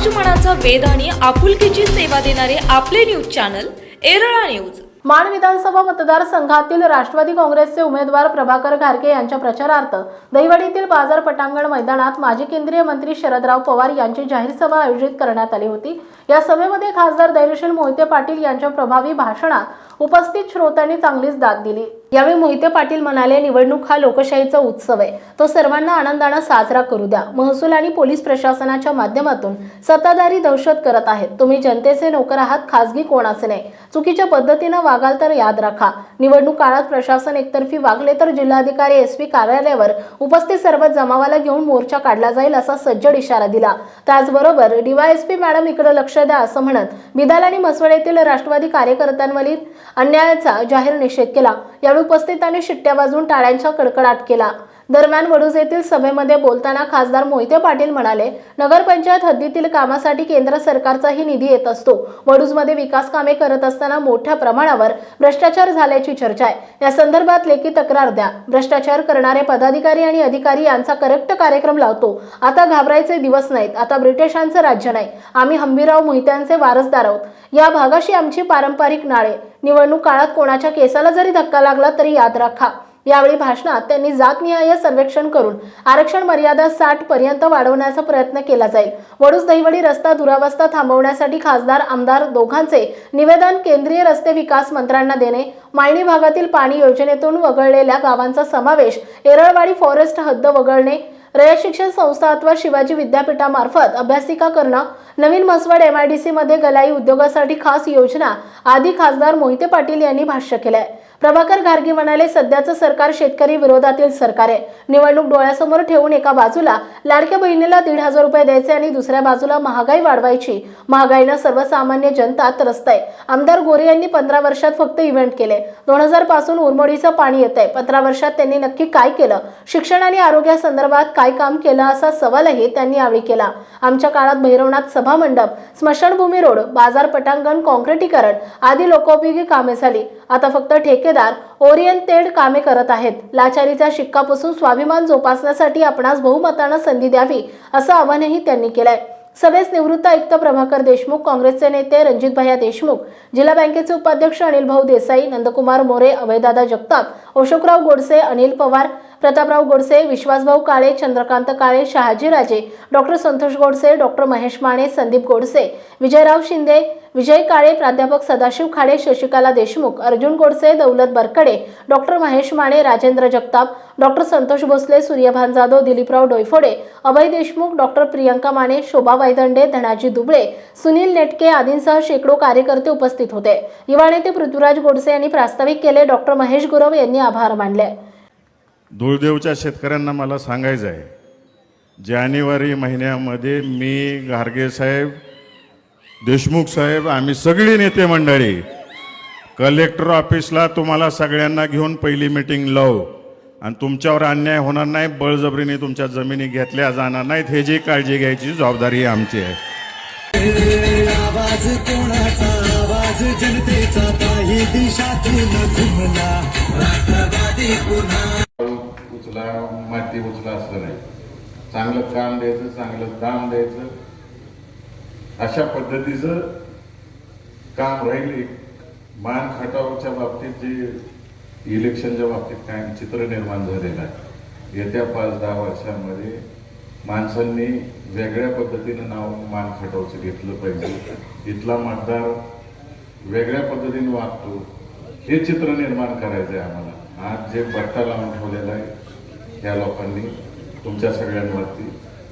समाजमनाचा वेध आणि आपुलकीची सेवा देणारे आपले news channel Erala news. Man विधानसभा मतदारसंघातील राष्ट्रवादी काँग्रेसचे उमेदवार प्रभाकर घारके यांच्या प्रचारार्थ दहिवडीतील बाजार पटांगण मैदानात माजी केंद्रीय मंत्री शरदराव पवार यांची जाहीर सभा आयोजित करण्यात आली होती. या सभेमध्ये खासदार दैलशील मोहिते पाटील यांच्या प्रभावी भाषणात उपस्थित श्रोत्यांनी चांगलीच दाद दिली. यावेळी मोहिते पाटील म्हणाले निवडणूक हा लोकशाहीचा उत्सव आहे. तो सर्वांना आनंदानं साजरा करू द्या. महसूल आणि पोलीस प्रशासनाच्या माध्यमातून सत्ताधारी दहशत करत आहेत. तुम्ही जनतेचे नोकर आहात खासगी कोणाचे नाही. चुकीच्या पद्धतीनं वागाल तर याद राखा. निवडणूक काळात प्रशासन एकतर्फी वागले तर जिल्हाधिकारी एस पी कार्यालयावर उपस्थित सर्व जमावाला घेऊन मोर्चा काढला जाईल असा सज्जड इशारा दिला. त्याचबरोबर डीवायएसपी मॅडम इकडे लक्ष द्या असं म्हणत बिदाल आणि मसवड येथील राष्ट्रवादी कार्यकर्त्यांवरील अन्यायाचा जाहीर निषेध केला. यावेळी उपस्थितांनी शिट्ट्या वाजवून टाळ्यांचा कडकडाट केला. दरम्यान वडूज येथील सभेमध्ये बोलताना खासदार मोहिते पाटील म्हणाले नगरपंचायत हद्दीतील कामासाठी केंद्र सरकारचाही निधी येत असतो. वडूजमध्ये विकास कामे करत असताना मोठ्या प्रमाणावर भ्रष्टाचार झाल्याची चर्चा आहे. या संदर्भात लेखी तक्रार द्या. भ्रष्टाचार करणारे पदाधिकारी आणि अधिकारी यांचा करेक्ट कार्यक्रम लावतो. आता घाबरायचे दिवस नाहीत. आता ब्रिटिशांचं राज्य नाही. आम्ही हंबीराव मोहित्यांचे वारसदार आहोत. या भागाशी आमची पारंपरिक नाळे. निवडणूक काळात कोणाच्या केसाला जरी धक्का लागला तरी याद राखा. यावेळी भाषणात त्यांनी जातनिहाय सर्वेक्षण करून आरक्षण मर्यादा साठ पर्यंत वाढवण्याचा प्रयत्न केला जाईल. वडूस दहिवडी रस्ता दुरावस्था थांबवण्यासाठी खासदार आमदार दोघांचे निवेदन केंद्रीय रस्ते विकास मंत्र्यांना देणे मायणी भागातील पाणी योजनेतून वगळलेल्या गावांचा समावेश एरळवाडी फॉरेस्ट हद्द वगळणे रयत शिक्षण संस्था अथवा शिवाजी विद्यापीठामार्फत अभ्यासिका करणं नवीन मसवड डी सीमध्ये गलाई उद्योगासाठी खास योजना आदी खासदार मोहिते पाटील यांनी भाष्य केलंय. प्रभाकर गार्गी म्हणाले सध्याचं सरकार शेतकरी विरोधातील सरकार आहे. निवडणूक डोळ्यासमोर ठेवून एका बाजूला लाडक्या बहिणीला दीड हजार रुपये द्यायचे आणि दुसऱ्या बाजूला महागाई वाढवायची. महागाईनं सर्वसामान्य जनता त्रस्त आहे. आमदार गोरे यांनी पंधरा वर्षात फक्त इव्हेंट केले. दोन हजारपासून उरमोडीचं पाणी येत आहे. पंधरा वर्षात त्यांनी नक्की काय केलं? शिक्षण आणि आरोग्यासंदर्भात काय काम केलं असा सवालही त्यांनी यावेळी केला. आमच्या काळात भैरवनाथ सभा मंडप स्मशानभूमी रोड बाजार पटांगण काँक्रिटीकरण आदी लोकोपयोगी कामे झाली. आता फक्त ठेके ठेकेदार ओरिएंटेड कामे करत आहेत. लाचारीचा शिक्का स्वाभिमान जोपासण्यासाठी आपणास बहुमतानं संधी द्यावी असं आवाहनही त्यांनी केलंय. सभेस निवृत्त आयुक्त प्रभाकर देशमुख काँग्रेसचे नेते रणजितभैया देशमुख जिल्हा बँकेचे उपाध्यक्ष अनिल भाऊ देसाई नंदकुमार मोरे अभयदादा जगताप अशोकराव गोडसे अनिल पवार प्रतापराव गोडसे विश्वासभाऊ काळे चंद्रकांत काळे शहाजीराजे डॉक्टर संतोष गोडसे डॉक्टर महेश माने संदीप गोडसे विजयराव शिंदे विजय काळे प्राध्यापक Sadashiv Khade Shashikala Deshmukh Arjun Godse Daulat Barkade doctor Mahesh Mane Rajendra Jagtap doctor Santosh Bhosale Suryabhan Jadhav Diliprao Doiphode Abhay Deshmukh doctor Priyanka Mane Shobha Waydande Dhanaji Dubale Sunil Netke आदींसह शेकडो कार्यकर्ते उपस्थित होते. युवा नेते पृथ्वीराज गोडसे यांनी प्रास्ताविक केले डॉक्टर महेश गुरव यांनी आभार मानले. धुळदेवच्या शेतकऱ्यांना मला सांगायचं आहे जानेवारी महिन्यामध्ये मी गारगे साहेब देशमुख साहेब आम्ही सगळी नेते मंडळी कलेक्टर ऑफिसला तुम्हाला सगळ्यांना घेऊन पहिली मिटिंग लावू. आणि तुमच्यावर अन्याय होणार नाही बळजबरीने तुमच्या जमिनी घेतल्या जाणार नाहीत हे जी काळजी घ्यायची जबाबदारी आमची आहे. आवाज कोणाचा? आवाज जनतेचा? काही दिशातून घुमला. राष्ट्रवादी पुन्हा. उचला माती उचला असं नाही. चांगलं काम द्यायचं चांगलं दाम द्यायचं. अशा पद्धतीचं काम राहील. मान खटावच्या बाबतीत जे इलेक्शनच्या बाबतीत काय चित्र निर्माण झालेलं आहे. येत्या पाच दहा वर्षांमध्ये माणसांनी वेगळ्या पद्धतीनं नाव मान खटावचं घेतलं पाहिजे. इथला मतदार वेगळ्या पद्धतीने वागतो. हे चित्र निर्माण करायचं आहे आम्हाला. आज जे बट्टा लावून ठेवलेला आहे त्या लोकांनी तुमच्या सगळ्यांवरती.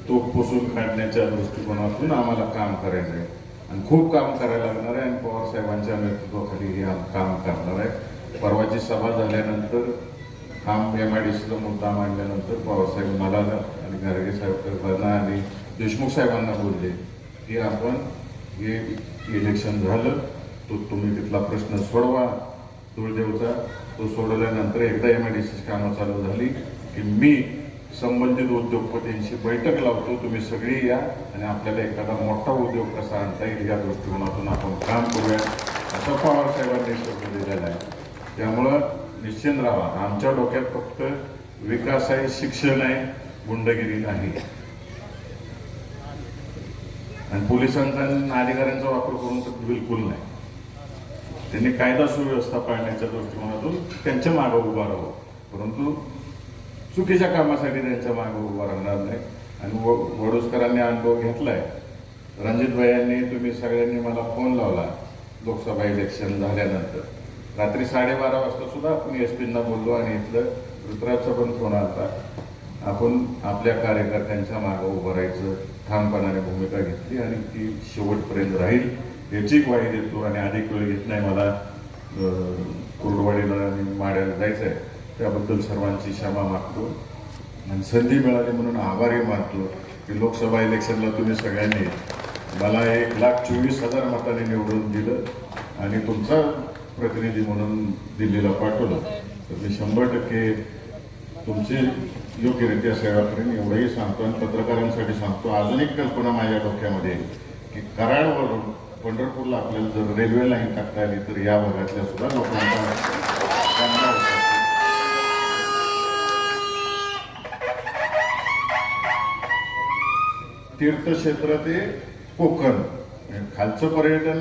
तो पुसून काढण्याच्या दृष्टिकोनातून आम्हाला काम करायचं आहे आणि खूप काम करायला लागणार आहे आणि पवार साहेबांच्या नेतृत्वाखाली हे काम करणार आहे. परवाची सभा झाल्यानंतर काम एम आय डी सीचा मुद्दा मांडल्यानंतर पवारसाहेब मला आणि गारगे साहेबांना आणि देशमुख साहेबांना बोलले की आपण हे इलेक्शन झालं तो तुम्ही तिथला प्रश्न सोडवा. तुळदेवचा तो सोडवल्यानंतर एकदा एम आय डी सीची कामं चालू झाली की मी संबंधित उद्योगपतींशी बैठक लावतो. तुम्ही सगळी या आणि आपल्याला एखादा मोठा उद्योग कसा आणता येईल या दृष्टिकोनातून आपण काम करूया. असं पवारसाहेबांनी शब्द दिलेला आहे. त्यामुळं निश्चिंत राहा. आमच्या डोक्यात फक्त विकास आहे शिक्षण आहे गुंडगिरी नाही. आणि पोलिसांचा अधिकाऱ्यांचा वापर करून तर बिलकुल नाही. त्यांनी कायदा सुव्यवस्था पाळण्याच्या दृष्टिकोनातून त्यांच्या मागं उभा राहावं. परंतु चुकीच्या कामासाठी त्यांच्या मागं उभा राहणार नाही. आणि व वडोसकरांनी अनुभव घेतलाय. रणजित यांनी तुम्ही सगळ्यांनी मला फोन लावला लोकसभा इलेक्शन झाल्यानंतर. रात्री साडेबारा वाजता सुद्धा आपण एस पींना बोललो आणि इथलं ऋतुराजचा पण फोन आला आपण आपल्या कार्यकर्त्यांच्या मागं उभं राहायचं ठामपणाने भूमिका घेतली आणि ती शेवटपर्यंत राहील याची ग्वाही देतो. आणि अधिक वेळ घेत नाही मला कुर्डवाडीला आणि माड्याला जायचं आहे त्याबद्दल सर्वांची क्षमा मागतो. आणि संधी मिळाली म्हणून आभारी मानतो की लोकसभा इलेक्शनला तुम्ही सगळ्यांनी मला एक लाख चोवीस हजार मताने निवडून दिलं आणि तुमचा प्रतिनिधी म्हणून दिल्लीला पाठवलं. तर मी शंभर टक्के तुमची योग्यरित्या सेवा करेन. एवढंही सांगतो आणि पत्रकारांसाठी सांगतो. अजून एक कल्पना माझ्या डोक्यामध्ये की कराडवरून पंढरपूरला आपल्याला जर रेल्वे लाईन टाकता आली तर या भागातल्या सुद्धा लोकांचा तीर्थक्षेत्र ते कोकण खालचं पर्यटन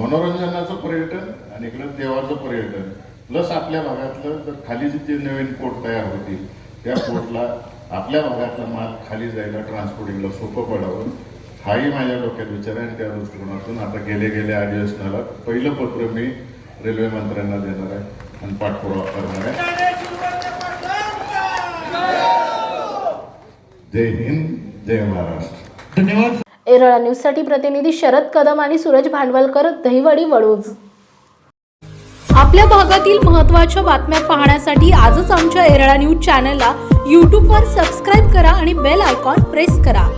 मनोरंजनाचं पर्यटन आणि इकडं देवाचं पर्यटन. प्लस आपल्या भागातलं तर खाली जे नवीन पोर्ट तयार होतील त्या पोर्टला आपल्या भागातला माल खाली जायला ट्रान्सपोर्टिंगला सोपं पडावं. हाही माझ्या डोक्यात विचार आहे आणि त्या दृष्टिकोनातून आता गेले गेले अधिवेशनाला पहिलं पत्र मी रेल्वे मंत्र्यांना देणार आहे आणि पाठपुरावा करणार आहे. जय हिंद. जय महाराष्ट्र. धन्यवाद. एरळा न्यूजसाठी प्रतिनिधी शरद कदम आणि सूरज भांडवलकर दहिवडी वडूज. आपल्या भागातील महत्त्वाच्या बातम्या पाहण्यासाठी आजच आमच्या एरळा न्यूज चॅनलला यूट्यूबवर सबस्क्राईब करा आणि बेल आयकॉन प्रेस करा.